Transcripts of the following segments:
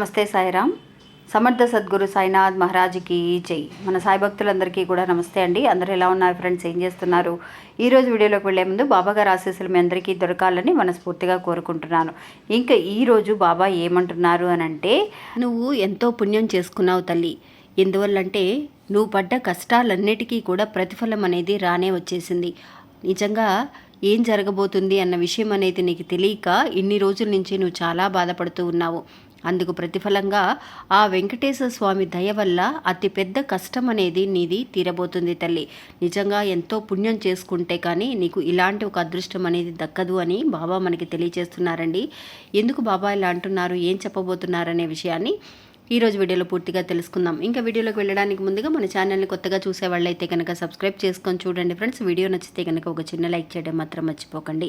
నమస్తే సాయిరామ్. సమర్థ సద్గురు సాయినాథ్ మహారాజ్కి జై. మన సాయి భక్తులందరికీ కూడా నమస్తే అండి. అందరూ ఎలా ఉన్నారు ఫ్రెండ్స్? ఏం చేస్తున్నారు? ఈరోజు వీడియోలోకి వెళ్ళే ముందు బాబాగారు ఆశీస్సులు మీ అందరికీ దొరకాలని మనస్ఫూర్తిగా కోరుకుంటున్నాను. ఇంకా ఈరోజు బాబా ఏమంటున్నారు అని అంటే నువ్వు ఎంతో పుణ్యం చేసుకున్నావు తల్లి. ఎందువల్లంటే నువ్వు పడ్డ కష్టాలన్నిటికీ కూడా ప్రతిఫలం అనేది రానే వచ్చేసింది. నిజంగా ఏం జరగబోతుంది అన్న విషయం అనేది నీకు తెలియక ఇన్ని రోజుల నుంచి నువ్వు చాలా బాధపడుతూ ఉన్నావు. అందుకు ప్రతిఫలంగా ఆ వెంకటేశ్వర స్వామి దయ వల్ల అతి పెద్ద కష్టం అనేది నీది తీరబోతుంది తల్లి. నిజంగా ఎంతో పుణ్యం చేసుకుంటే కానీ నీకు ఇలాంటి ఒక అదృష్టం అనేది దక్కదు అని బాబా మనకి తెలియజేస్తున్నారండి. ఎందుకు బాబా ఇలా అంటున్నారు? ఏం చెప్పబోతున్నారనే విషయాన్ని ఈరోజు వీడియోలో పూర్తిగా తెలుసుకుందాం. ఇంకా వీడియోలోకి వెళ్ళడానికి ముందుగా మన ఛానల్ని కొత్తగా చూసే వాళ్ళైతే కనుక సబ్స్క్రైబ్ చేసుకొని చూడండి ఫ్రెండ్స్. వీడియో నచ్చితే కనుక ఒక చిన్న లైక్ చేయడం మాత్రం మర్చిపోకండి.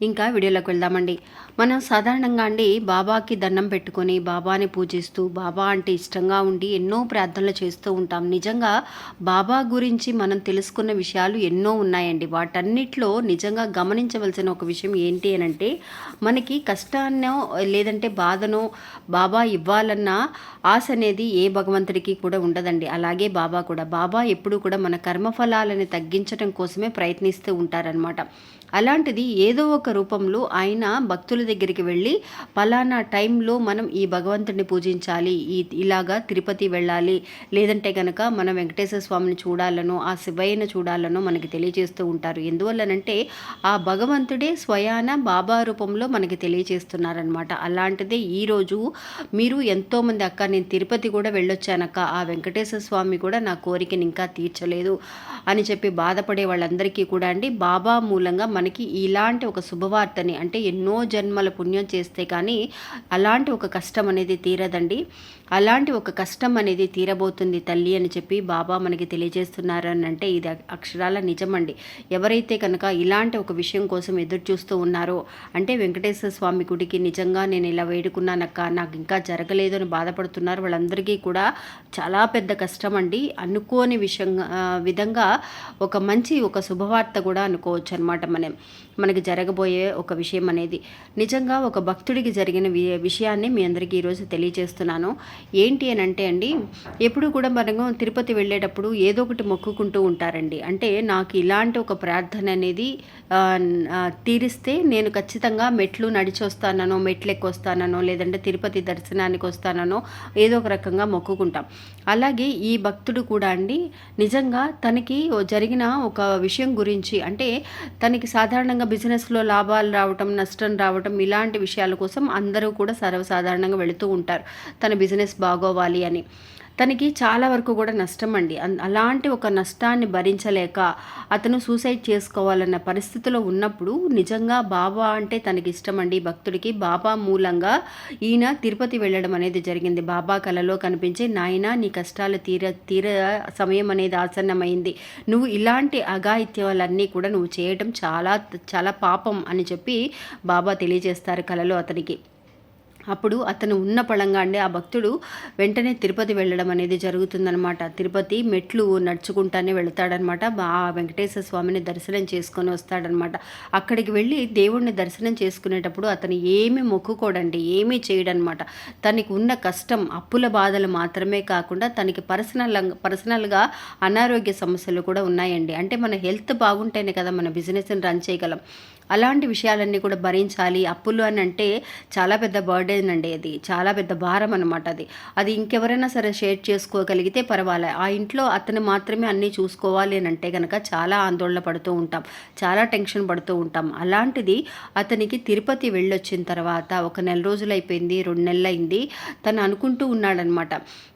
ఇంకా వీడియోలోకి వెళ్దామండి. మనం సాధారణంగా అండి బాబాకి దండం పెట్టుకొని బాబాని పూజిస్తూ బాబా అంటే ఇష్టంగా ఉండి ఎన్నో ప్రార్థనలు చేస్తూ ఉంటాం. నిజంగా బాబా గురించి మనం తెలుసుకున్న విషయాలు ఎన్నో ఉన్నాయండి. వాటన్నిటిలో నిజంగా గమనించవలసిన ఒక విషయం ఏంటి అని అంటే మనకి కష్టాన్నో లేదంటే బాధనో బాబా ఇవ్వాలన్న ఆశ అనేది ఏ భగవంతుడికి కూడా ఉండదండి. అలాగే బాబా కూడా. బాబా ఎప్పుడు కూడా మన కర్మఫలాలని తగ్గించడం కోసమే ప్రయత్నిస్తూ ఉంటారనమాట అలాంటిది ఏదో ఒక రూపంలో ఆయన భక్తుల దగ్గరికి వెళ్ళి పలానా టైంలో మనం ఈ భగవంతుడిని పూజించాలి. ఈ ఇలాగా తిరుపతి వెళ్ళాలి. లేదంటే కనుక మనం వెంకటేశ్వర స్వామిని చూడాలనో ఆ శివయ్యను చూడాలనో మనకి తెలియజేస్తూ ఉంటారు. ఎందువల్లనంటే ఆ భగవంతుడే స్వయాన బాబా రూపంలో మనకి తెలియజేస్తున్నారనమాట. అలాంటిదే ఈరోజు మీరు ఎంతోమంది అక్క నేను తిరుపతి కూడా వెళ్ళొచ్చానక్క. ఆ వెంకటేశ్వర స్వామి కూడా నా కోరికని ఇంకా తీర్చలేదు అని చెప్పి బాధపడే వాళ్ళందరికీ కూడా అండి. బాబా మూలంగా మనకి ఇలాంటి ఒక శుభవార్తని అంటే ఎన్నో జన్మల పుణ్యం చేస్తే కానీ అలాంటి ఒక కష్టం అనేది తీరదండి. అలాంటి ఒక కష్టం అనేది తీరబోతుంది తల్లి అని చెప్పి బాబా మనకి తెలియజేస్తున్నారు అని అంటే ఇది అక్షరాల నిజమండి. ఎవరైతే కనుక ఇలాంటి ఒక విషయం కోసం ఎదురు చూస్తూ ఉన్నారో అంటే వెంకటేశ్వర స్వామి గుడికి నిజంగా నేను ఇలా వేడుకున్నానక్క నాకు ఇంకా జరగలేదు అని బాధపడుతున్నారు వాళ్ళందరికీ కూడా చాలా పెద్ద కష్టం అండి అనుకోని విషయంగా విధంగా ఒక మంచి ఒక శుభవార్త కూడా అనుకోవచ్చు అనమాట మనం. మనకి జరగబోయే ఒక విషయం అనేది. నిజంగా ఒక భక్తుడికి జరిగిన విషయాన్ని మీ అందరికీ ఈరోజు తెలియజేస్తున్నాను. ఏంటి అని అంటే అండి ఎప్పుడు కూడా మనము తిరుపతి వెళ్ళేటప్పుడు ఏదో ఒకటి మొక్కుకుంటూ ఉంటారండి. అంటే నాకు ఇలాంటి ఒక ప్రార్థన అనేది తీరిస్తే నేను ఖచ్చితంగా మెట్లు నడిచి వస్తానో మెట్లు ఎక్కువ వస్తానో లేదంటే తిరుపతి దర్శనానికి వస్తానో ఏదో ఒక రకంగా మొక్కుకుంటాం. అలాగే ఈ భక్తుడు కూడా అండి నిజంగా తనకి జరిగిన ఒక విషయం గురించి అంటే తనకి సాధారణంగా బిజినెస్లో లాభాలు రావటం నష్టం రావటం ఇలాంటి విషయాల కోసం అందరూ కూడా సర్వసాధారణంగా వెళుతూ ఉంటారు. తన బిజినెస్ బాగోవాలి అని. తనకి చాలా వరకు కూడా నష్టం అండి. అలాంటి ఒక నష్టాన్ని భరించలేక అతను సూసైడ్ చేసుకోవాలన్న పరిస్థితిలో ఉన్నప్పుడు నిజంగా బాబా అంటే తనకి ఇష్టం అండి భక్తుడికి బాబా మూలంగా ఈయన తిరుపతి వెళ్ళడం అనేది జరిగింది. బాబా కలలో కనిపించే నాయన నీ కష్టాలు తీర తీర సమయం అనేది ఆసన్నమైంది. నువ్వు ఇలాంటి అఘాయిత్యాలన్నీ కూడా నువ్వు చేయటం చాలా చాలా పాపం అని చెప్పి బాబా తెలియజేస్తారు కలలో అతనికి. అప్పుడు అతను ఉన్న పళంగా అండి ఆ భక్తుడు వెంటనే తిరుపతి వెళ్ళడం అనేది జరుగుతుందనమాట తిరుపతి మెట్లు నడుచుకుంటానే వెళతాడనమాట ఆ వెంకటేశ్వర స్వామిని దర్శనం చేసుకొని వస్తాడనమాట అక్కడికి వెళ్ళి దేవుణ్ణి దర్శనం చేసుకునేటప్పుడు అతను ఏమి మొక్కుకోడండి ఏమీ చేయడనమాట తనకి ఉన్న కష్టం అప్పుల బాధలు మాత్రమే కాకుండా తనకి పర్సనల్ పర్సనల్గా అనారోగ్య సమస్యలు కూడా ఉన్నాయండి. అంటే మన హెల్త్ బాగుంటేనే కదా మన బిజినెస్ని రన్ చేయగలం. అలాంటి విషయాలన్నీ కూడా భరించాలి. అప్పులు అని అంటే చాలా పెద్ద బర్డెన్ అండి అది. చాలా పెద్ద భారం అనమాట అది. అది ఇంకెవరైనా సరే షేర్ చేసుకోగలిగితే పర్వాలే. ఆ ఇంట్లో అతను మాత్రమే అన్నీ చూసుకోవాలి అని అంటే కనుక చాలా ఆందోళన పడుతూ ఉంటాం. చాలా టెన్షన్ పడుతూ ఉంటాం. అలాంటిది అతనికి తిరుపతి వెళ్ళొచ్చిన తర్వాత ఒక నెల రోజులు అయిపోయింది రెండు నెలలు అయింది. తను అనుకుంటూ ఉన్నాడనమాట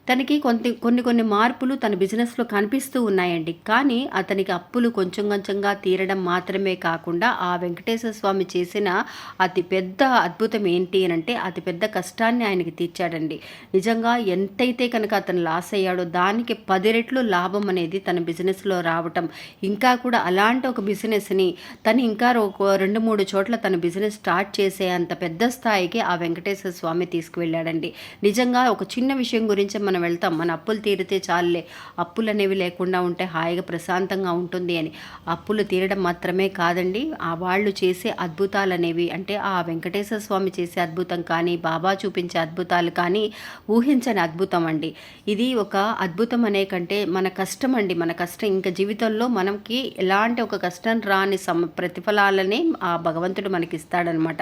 తనకి కొన్ని కొన్ని కొన్ని మార్పులు తన బిజినెస్లో కనిపిస్తూ ఉన్నాయండి. కానీ అతనికి అప్పులు కొంచెం కొంచెంగా తీరడం మాత్రమే కాకుండా ఆ వెంకటేశ్వర స్వామి చేసిన అతి పెద్ద అద్భుతం ఏంటి అని అంటే అతి పెద్ద కష్టాన్ని ఆయనకి తీర్చాడండి. నిజంగా ఎంతైతే కనుక అతను లాస్ అయ్యాడో దానికి పది రెట్లు లాభం అనేది తన బిజినెస్లో రావటం ఇంకా కూడా అలాంటి ఒక బిజినెస్ని తను ఇంకా ఒక రెండు మూడు చోట్ల తన బిజినెస్ స్టార్ట్ చేసే అంత పెద్ద స్థాయికి ఆ వెంకటేశ్వర స్వామి తీసుకువెళ్ళాడండి. నిజంగా ఒక చిన్న విషయం గురించి మనం వెళ్తాం. మన అప్పులు తీరితే చాలులే. అప్పులు అనేవి లేకుండా ఉంటే హాయిగా ప్రశాంతంగా ఉంటుంది అని. అప్పులు తీరడం మాత్రమే కాదండి. ఆ వాళ్ళు చేసే అద్భుతాలు అనేవి అంటే ఆ వెంకటేశ్వర స్వామి చేసే అద్భుతం కానీ బాబా చూపించే అద్భుతాలు కానీ ఊహించని అద్భుతం అండి. ఇది ఒక అద్భుతం అనే కంటే మన కష్టం అండి. మన కష్టం. ఇంకా జీవితంలో మనకి ఎలాంటి ఒక కష్టం రాని సమ ప్రతిఫలాలనే ఆ భగవంతుడు మనకి ఇస్తాడనమాట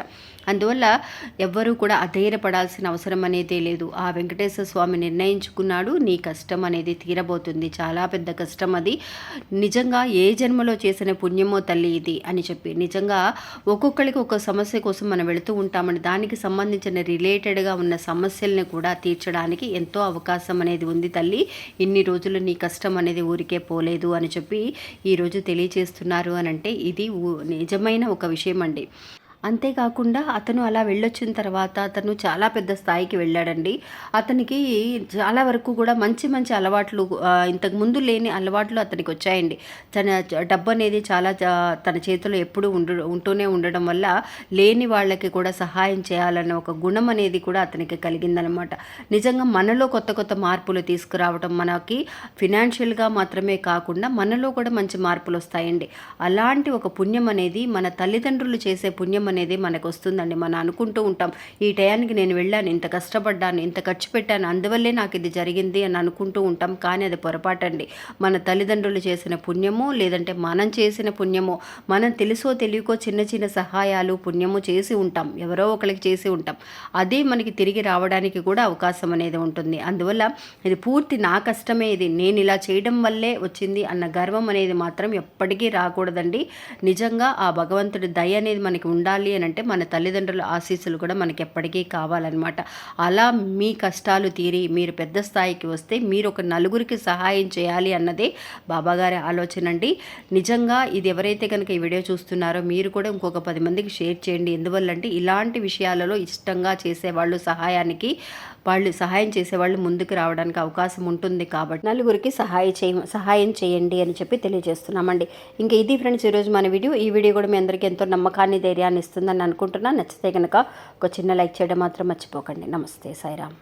అందువల్ల ఎవ్వరూ కూడా అధైర్యపడాల్సిన అవసరం అనేది లేదు. ఆ వెంకటేశ్వర స్వామి నిర్ణయించుకున్నాడు నీ కష్టం అనేది తీరబోతుంది. చాలా పెద్ద కష్టం అది. నిజంగా ఏ జన్మలో చేసిన పుణ్యమో తల్లి ఇది అని చెప్పి. నిజంగా ఒక్కొక్కరికి ఒక సమస్య కోసం మనం వెళుతూ ఉంటామని దానికి సంబంధించిన రిలేటెడ్గా ఉన్న సమస్యల్ని కూడా తీర్చడానికి ఎంతో అవకాశం అనేది ఉంది తల్లి. ఇన్ని రోజులు నీ కష్టం అనేది ఊరికే పోలేదు అని చెప్పి ఈరోజు తెలియచేస్తున్నారు అని అంటే ఇది నిజమైన ఒక విషయం అండి. అంతేకాకుండా అతను అలా వెళ్ళొచ్చిన తర్వాత అతను చాలా పెద్ద స్థాయికి వెళ్ళాడండి. అతనికి చాలా వరకు కూడా మంచి మంచి అలవాట్లు ఇంతకు ముందు లేని అలవాట్లు అతనికి వచ్చాయండి. తన డబ్బు అనేది చాలా తన చేతిలో ఎప్పుడూ ఉండు ఉంటూనే ఉండడం వల్ల లేని వాళ్ళకి కూడా సహాయం చేయాలన్న ఒక గుణం అనేది కూడా అతనికి కలిగిందనమాట. నిజంగా మనలో కొత్త కొత్త మార్పులు తీసుకురావడం మనకి ఫినాన్షియల్గా మాత్రమే కాకుండా మనలో కూడా మంచి మార్పులు వస్తాయండి. అలాంటి ఒక పుణ్యం అనేది మన తల్లిదండ్రులు చేసే పుణ్యం అనేది మనకు వస్తుందండి మనం అనుకుంటూ ఉంటాం ఈ టయానికి నేను వెళ్ళాను ఇంత కష్టపడ్డాను ఇంత ఖర్చు పెట్టాను అందువల్లే నాకు ఇది జరిగింది అని అనుకుంటూ ఉంటాం. కానీ అది పొరపాటండి. మన తల్లిదండ్రులు చేసిన పుణ్యము లేదంటే మనం చేసిన పుణ్యము మనం తెలుసో తెలియకో చిన్న చిన్న సహాయాలు పుణ్యము చేసి ఉంటాం. ఎవరో ఒకరికి చేసి ఉంటాం. అదే మనకి తిరిగి రావడానికి కూడా అవకాశం అనేది ఉంటుంది. అందువల్ల ఇది పూర్తి నా కష్టమే ఇది. నేను ఇలా చేయడం వల్లే వచ్చింది అన్న గర్వం అనేది మాత్రం ఎప్పటికీ రాకూడదండి. నిజంగా ఆ భగవంతుడి దయ అనేది మనకి ఉండాలి. కావాలి అని అంటే మన తల్లిదండ్రుల ఆశీస్సులు కూడా మనకి ఎప్పటికీ కావాలన్నమాట. అలా మీ కష్టాలు తీరి మీరు పెద్ద స్థాయికి వస్తే మీరు ఒక నలుగురికి సహాయం చేయాలి అన్నదే బాబాగారి ఆలోచన అండి. నిజంగా ఇది ఎవరైతే కనుక ఈ వీడియో చూస్తున్నారో మీరు కూడా ఇంకొక పది మందికి షేర్ చేయండి. ఎందువల్లంటే ఇలాంటి విషయాలలో ఇష్టంగా చేసేవాళ్ళు సహాయానికి వాళ్ళు సహాయం చేసేవాళ్ళు ముందుకు రావడానికి అవకాశం ఉంటుంది కాబట్టి నలుగురికి సహాయ చేయ సహాయం చేయండి అని చెప్పి తెలియజేస్తున్నామండి. ఇంకా ఇది ఫ్రెండ్స్ ఈరోజు మన వీడియో. ఈ వీడియో కూడా మీ అందరికీ ఎంతో నమ్మకాన్ని ధైర్యాన్ని ఇస్తుందని అనుకుంటున్నాను. నచ్చితే కనుక ఒక చిన్న లైక్ చేయడం మాత్రం మర్చిపోకండి. నమస్తే సాయిరామ్.